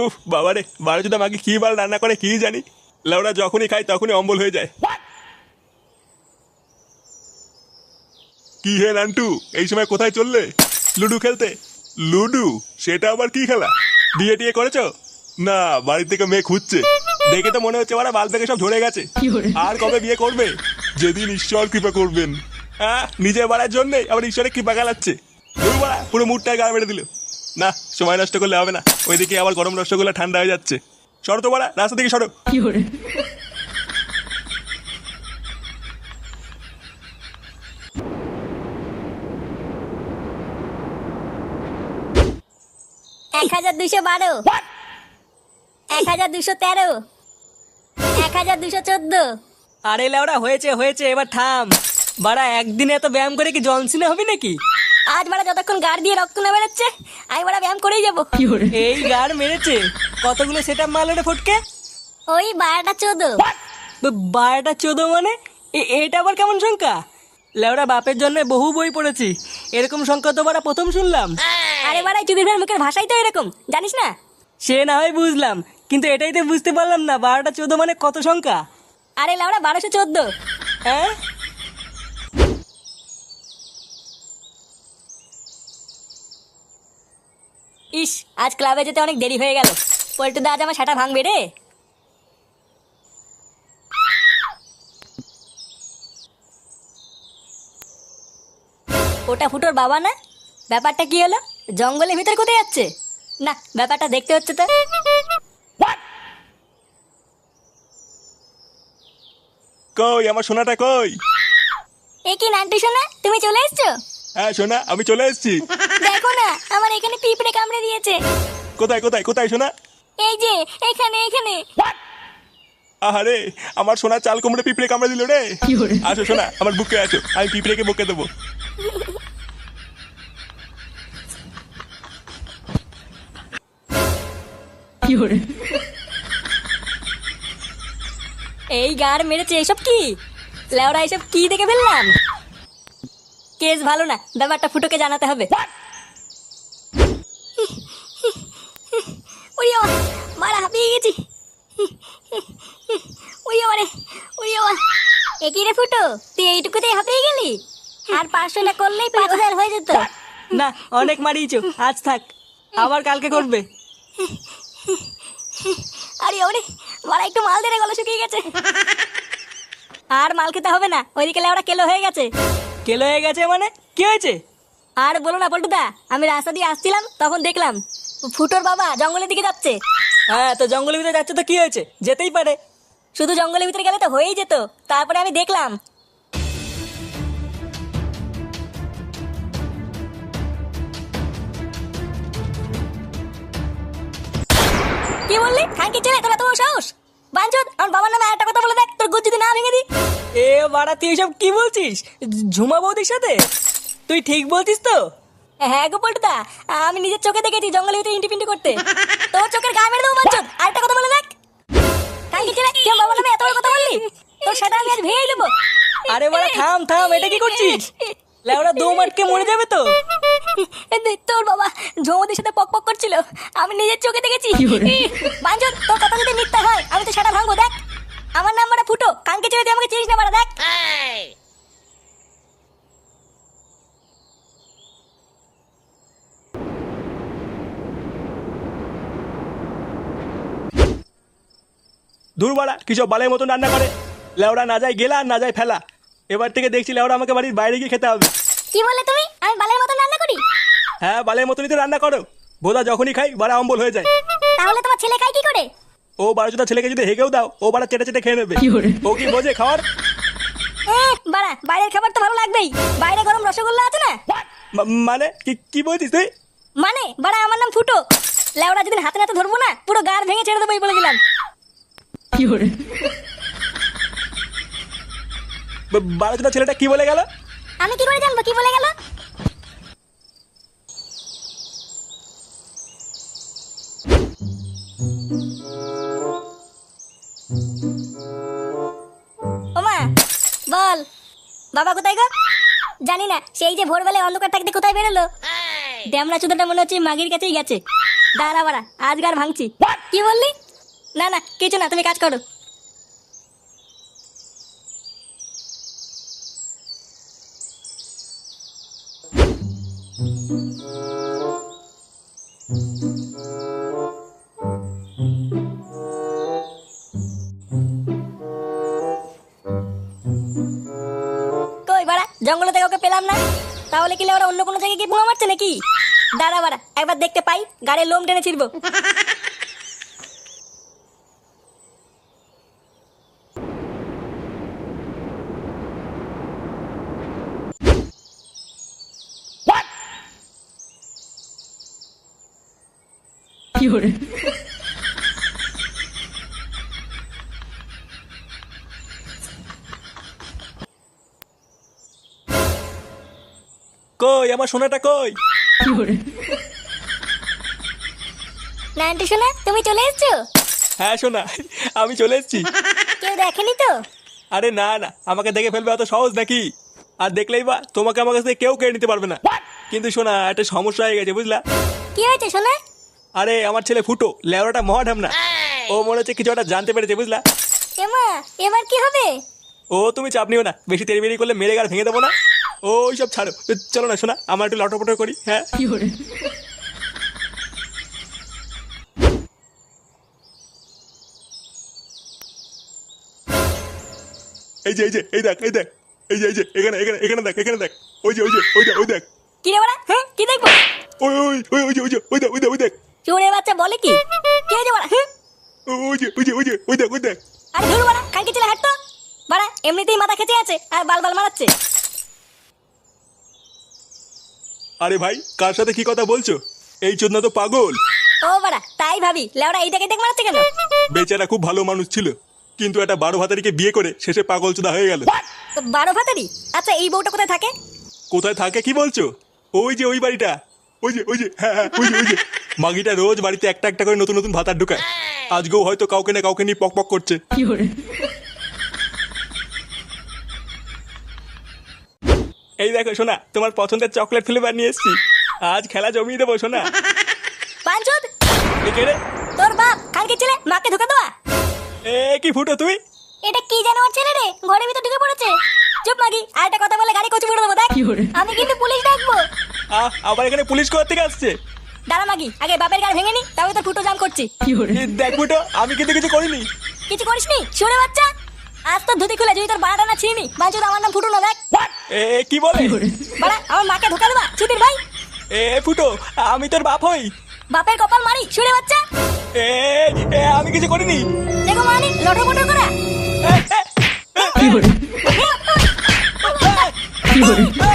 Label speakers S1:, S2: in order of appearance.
S1: উফ বাবারে বারো যদি আমাকে কি বার রান্না করে কি জানি। লাউরা যখনই খাই তখনই অম্বল হয়ে যায়। কি হে নান্টু এই সময় কোথায় চললে? লুডু খেলতে? লুডু? সেটা আবার কি খেলা? বিয়ে টিয়ে করেছ? না বাড়ি থেকে মেয়ে খুঁজছে। দেখে তো মনে হচ্ছে ওরা বাল থেকে সব ঝরে গেছে। আর কবে বিয়ে করবে? যেদিন ঈশ্বর কৃপা করবেন। হ্যাঁ নিজে বাড়ার জন্যে আবার ঈশ্বরের কৃপা গালাচ্ছে পুরো মুডটাই গা মেরে দিল। না সময় নষ্ট করলে হবে না। ওইদিকে আবার গরম রসগোল্লা ঠান্ডা হয়ে যাচ্ছে। সরো তো বাড়া রাস্তা থেকে সরো।
S2: এক হাজার দুইশো বারো। এক হাজার দুশো তেরো। এক হাজার দুশো চোদ্দ।
S3: আরে লেওড়া হয়েছে হয়েছে এবার থাম। বাড়া একদিনে এত ব্যায়াম করে কি জনসিনে হবে নাকি?
S2: আজ বাড়া যতক্ষণ গাড় দিয়ে রক্ত না বেরোচ্ছে আমি বাড়া ব্যায়াম করেই যাব।
S3: এই গার মেরেছে। কতগুলো সেটা মারলো ফটকে?
S2: ওই বারোটা চোদ্দ
S3: বারোটা চোদ্দ মানে? এটা আবার কেমন সংখ্যা? লেওড়া বাপের জন্য বহু বই পড়েছি। এরকম সংখ্যা তো বারা প্রথম শুনলাম।
S2: আরে বাড়া চুদির ভাইয়ের মুখের ভাষাই তো এরকম জানিস না?
S3: সে না হয় বুঝলাম কিন্তু এটাই তো বুঝতে পারলাম না বারোটা চোদ্দ মানে কত সংখ্যা?
S2: আরে লাউড়া বারোশো চোদ্দ।
S3: হ্যাঁ?
S2: ইস আজ ক্লাবে যেতে অনেক দেরি হয়ে গেল। পল্টু দা আজ আমার সাটা ভাঙবে রে। ওটা ফুটোর বাবা না? ব্যাপারটা কি হলো? জঙ্গলের ভিতর কোথায় যাচ্ছে? না ব্যাপারটা দেখতে হচ্ছে তো।
S1: কই আমার সোনাটা কই?
S2: এ কি নান্টু শোনা তুমি চলে এসছো?
S1: হ্যাঁ সোনা আমি চলে এসেছি।
S2: দেখো না আমার এখানে পিঁপড়ে কামড়ে দিয়েছে।
S1: কোথায় কোথায় কোথায় সোনা?
S2: এই যে এখানে এখানে।
S1: আহারে আমার সোনা চাল কুমড়ে পিঁপড়ে কামড়ে দিল রে। আসো সোনা আমার বুকে আসো আমি পিঁপড়েকে বুকে দেবো।
S2: এই গার মেরেছে এসব কি? লেওরা এসব কি দেখে ফেললাম? কেস ভালো না ব্যাপারটা ফুটোকে জানাতে হবে। মারা হাঁপিয়ে গেছি। একই রে ফুটো তুই এইটুকুতেই হাঁপিয়ে গেলি? আর পাঁচশো না করলেই পাঁচ হাজার হয়ে যেত।
S3: না অনেক মারিয়েছো আজ থাক আবার কালকে করবে।
S2: আরে ওরে মারা একটু মাল দিয়ে গলা শুকিয়ে গেছে। আর মাল খেতে হবে না ওইদিকে লেওড়া কেলো হয়ে গেছে।
S3: কেলো হয়ে গেছে মানে? কি হয়েছে?
S2: আর বলো না পল্টুদা আমি রাস্তা দিয়ে আসছিলাম তখন দেখলাম ফুটোর বাবা জঙ্গলের দিকে যাচ্ছে।
S3: হ্যাঁ তো জঙ্গলের ভিতরে যাচ্ছে তো কি হয়েছে? যেতেই পারে।
S2: শুধু জঙ্গলের ভিতরে গেলে তো হয়েই যেত তারপরে আমি দেখলাম। কি বললি? খানকি ছেলে তোরা তোমার সাহস? বাঞ্চদ আমার বাবার নামে একটা কথা বলে দেখ তোর গুজ যদি না ভেঙে দি
S3: এ বাড়া তুই এসব কি বলছিস? ঝুমা বৌদির সাথে? তুই ঠিক বলছিস তো?
S2: হ্যাঁ গো পল্টুদা আমি নিজের চোখে দেখেছি জঙ্গলের ভিতরে ইন্টি পিন্টি করতে। তোর চোখের গায়ে মেরে দেবো বাঞ্চদ আরেকটা কথা বলে দেখ। খানকি ছেলে আমার বাবার নামে এত বড় কথা বললি তোর সেটা আমি আজ ভেঙে দেবো।
S3: আরে বাড়া থাম থাম এটা কি করছিস? লেওড়া দু মাটকে মরে যাবে তো?
S2: তোর বাবা জমদের সাথে পক পক করছিল। আমি নিজের চোখে দেখেছি। বাঞ্জন তোর কথা যদি মিথ্যা হয় আমি তো সেটা ভাঙবো দেখ। আমার নাম মানে ফুটো। কানকে ছেড়ে তুই আমাকে চিনিস না মারা দেখ।
S1: দূরবাড়া কিসব বালের মতন রান্না করে? লেওড়া না যায় গেলা না যায় ফেলা। এবার থেকে দেখছি লেওড়া আমাকে বাড়ির বাইরে গিয়ে খেতে হবে।
S2: কি বললে তুমি? আমি বালের মতন রান্না করি?
S1: হ্যাঁ বালের মতনই তো রান্না করো। বোধা যখনই খাই বাড়া অম্বল হয়ে যায়।
S2: তাহলে তোমার ছেলে খাই কি করে?
S1: ও বারোচোটা ছেলেকে যদি হেগেও দাও ও বাড়া চেটে চেটে খেয়ে নেবে। ও কি বোঝে খাওয়ার?
S2: এ বাড়া বাইরের খাবার তো ভালো লাগবেই। বাইরে গরম রসগোল্লা আছে না?
S1: মানে? কি কি বলছিস তুই?
S2: মানে? বাড়া আমার নাম ফুটো। লেওড়া যদি হাতে নাতে ধরবো না পুরো গার ভেঙে ছেড়ে দেবো এই বলে দিলাম।
S1: বারোচোটা ছেলেটা কি বলে গেল?
S2: আমি কি করে জানব? কি বলে গেল? ওমা বল। বাবা কোথায় গো? জানি না সেই যে ভোরবেলায় অন্ধকার থাকতে কোথায় বেরোলো? ড্যামরা চুদাটা মনে হচ্ছে মাগির কাছেই গেছে। দাঁড়া বাড়া আজকার ভাঙছি। কি বললি? না না কিছু না তুমি কাজ করো। কই বাড়া জঙ্গলে থেকে ওকে পেলাম না। তাহলে কি ওরা অন্য কোনো জায়গায় কি বোমা মারছে নাকি? দাঁড়া বাড়া একবার দেখতে পাই গাড়ির লোম টেনে ছিড়বো।
S3: কই? আমার সোনাটা কই?
S2: নাইনটি শোনা তুমি চলে এসছো?
S3: হ্যাঁ সোনা আমি চলে এসেছি।
S2: কেউ দেখেনি তো?
S3: আরে না না আমাকে দেখে ফেলবে অত সহজ নাকি? আর দেখলেই বা তোমাকে আমার কাছ কেউ কেড়ে নিতে পারবে না। কিন্তু শোনা একটা সমস্যা হয়ে গেছে বুঝলা?
S2: কি হয়েছে শোনা
S3: আরে আমার ছেলে ফুটো লেওড়াটা মহাঢাম না ও মনে হচ্ছে কিছু একটা জানতে পেরেছে বুঝলা?
S2: এমা এবার কি হবে?
S3: ও তুমি চাপ নিও না বেশি তেড়ি বেরি করলে মেরে গাল ভেঙে দেবো না। ওই সব ছাড়ো চলো না শোনা আমার একটু লটপটো করি হ্যাঁ?
S1: এই যে এই যে এই দেখ এই দেখ এই যে এই যে এখানে এখানে এখানে দেখ এখানে দেখ ওই যে ওই যে ওই দেখ ওই দেখ।
S2: কি রে বাড়া হ্যাঁ কি দেখব?
S1: ওই ওই ওই ওই যে ওই যে ওই দেখ ওই দেখ ওই দেখ।
S2: চোরে বাচ্চা বলে কি? কি হয়েছে বাড়া হ্যাঁ?
S1: ওই যে ওই যে ওই যে ওই দেখ ওই দেখ।
S2: আরে ধরু বাড়া কালকে ছেলে হাঁটতো। বাড়া এমনিতেই মাথা খেতে আছে আর বাল বাল মারাচ্ছে।
S1: আরে ভাই কার সাথে কি কথা বলছো? এই চোদনা তো পাগল।
S2: ও বাড়া তাই ভাবি। লেওড়া এইটাকে দেখ মারাচ্ছে কেন?
S1: বেচারা খুব ভালো মানুষ ছিল কিন্তু একটা বারো ভাতারিকে বিয়ে করে শেষে পাগল চোদা হয়ে গেল।
S2: তো বারো ভাতারি? আচ্ছা এই বউটা কোথায় থাকে?
S1: কোথায় থাকে কি বলছো? ওই যে ওই বাড়িটা। ওই যে ওই যে হ্যাঁ হ্যাঁ ওই যে ওই যে। মাগিটা রোজ বাড়িতে একটা একটা করে নতুন নতুন ভাতার ঢুকায়। আজকেও হয়তো কাউকে না কাউকে নিয়ে পক পক করছে
S3: এই দেখো শোনা তোমার পছন্দের চকলেট ফ্লেভার নিয়ে এসেছি। আজ খেলা জমিয়ে দেবো শোনা এ কে রে?
S2: তোর বাপ কালকে ছেলে মাকে ধোকা দেওয়া।
S3: এ কি ফুটো তুই?
S2: এটা কি জানোয়ার ছেলে রে? ঘরের ভিতর ঢুকে পড়েছে। চুপ মাগি। আর একটা কথা বলে গাড়ি কচু করে দেবো দেখ। আমি কিন্তু পুলিশ ডাকবো।
S3: আহ আবার এখানে পুলিশ কোথা থেকে আসছে?
S2: দাঁড়া মাগি। আগে বাপের গাড়ি ভেঙে নি তবে তো ফুটো জাম করছি।
S3: দেখ ফুটো আমি কিন্তু কিছু করিনি।
S2: কিছু করিসনি? সরে বাচ্চা? আজ তো ধুতি খুলে যদি তোর বাড়াটা না বাঞ্চুদ আমার নাম ফুটো না দেখ
S3: এ কি বলে?
S2: বাড়া আমার মাকে ধোকা দেবা? ছুটির ভাই?
S3: এ ফুটো আমি তোর বাপ হই।
S2: বাপের কপাল মারি ছুড়ে বাচ্চা?
S3: এ এ, আমি কিছু করিনি।
S2: দেখো মানি লটর পটর করা।
S3: কি বলে? কি এ,